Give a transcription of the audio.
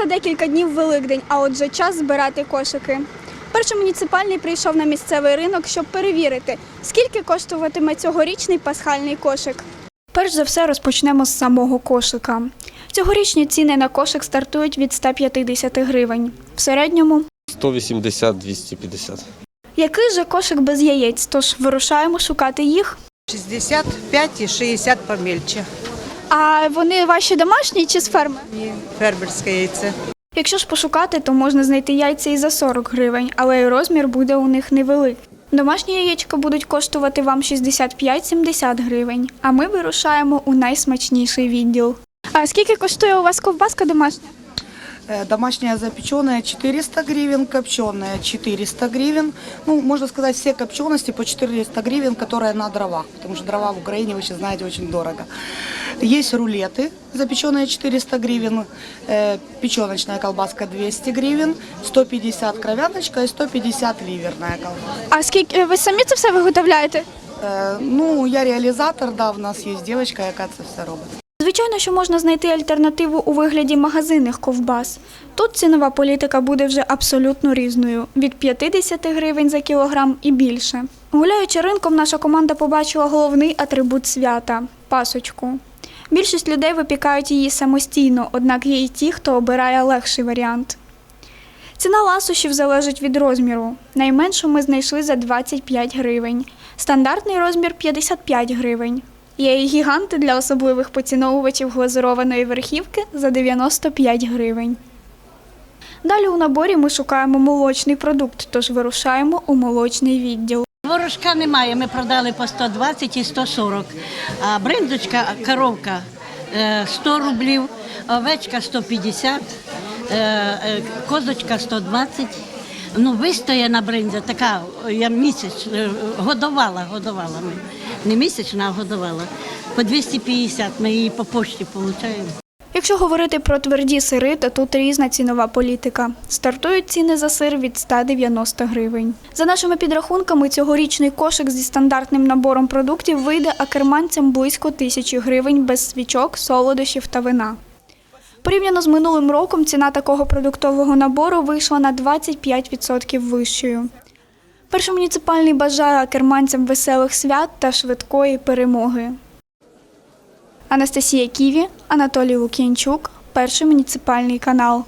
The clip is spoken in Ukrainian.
за декілька днів Великдень, а отже, час збирати кошики. Перший муніципальний прийшов на місцевий ринок, щоб перевірити, скільки коштуватиме цьогорічний пасхальний кошик. Перш за все розпочнемо з самого кошика. Цьогорічні ціни на кошик стартують від 150 гривень. В середньому 180-250. який же кошик без яєць? Тож вирушаємо шукати їх. 65 и 60 помельче. А вони ваші домашні чи з ферми? Ні, фермерське яйце. Якщо ж пошукати, то можна знайти яйця і за 40 гривень, але й розмір буде у них невеликий. Домашні яєчка будуть коштувати вам 65-70 гривень, а ми вирушаємо у найсмачніший відділ. А скільки коштує у вас ковбаска домашня? Э, Домашняя запеченная 400 гривен, копченая 400 гривен. Ну, можно сказать, все копчености по 400 гривен, которые на дровах, потому что дрова в Украине, вы сейчас знаете, очень дорого. Есть рулеты, запеченные 400 гривен, э, печеночная колбаска 200 гривен, 150 кровяночка и 150 ливерная колбаска. А скільки ви самі це все виготовляєте? Э, ну, я реализатор, да, у нас есть девочка, яка це все робить. Звичайно, що можна знайти альтернативу у вигляді магазинних ковбас. Тут цінова політика буде вже абсолютно різною від 50 гривень за кілограм і більше. Гуляючи ринком, наша команда побачила головний атрибут свята пасочку. Більшість людей випікають її самостійно, однак є і ті, хто обирає легший варіант. Ціна ласощів залежить від розміру. Найменшу ми знайшли за 25 гривень. Стандартний розмір 55 гривень. Є і гіганти для особливих поціновувачів глазурованої верхівки за 95 гривень. Далі у наборі ми шукаємо молочний продукт, тож вирушаємо у молочний відділ. Ворожка немає, ми продали по 120 і 140. А бриндочка, коровка е, 100 рублів, овечка 150, е, е, козочка 120. Ну, вистояна бринза, така, я місяць е, годувала, годувала ми. Не місячна, а годувала. По 250 ми її по пошті отримуємо. Якщо говорити про тверді сири, то тут різна цінова політика. Стартують ціни за сир від 190 гривень. За нашими підрахунками, цьогорічний кошик зі стандартним набором продуктів вийде акерманцям близько тисячі гривень без свічок, солодощів та вина. Порівняно з минулим роком ціна такого продуктового набору вийшла на 25% вищою. Перший муніципальний бажає акерманцям веселих свят та швидкої перемоги. Анастасія Ківі, Анатолій Лук'янчук, перший муніципальний канал.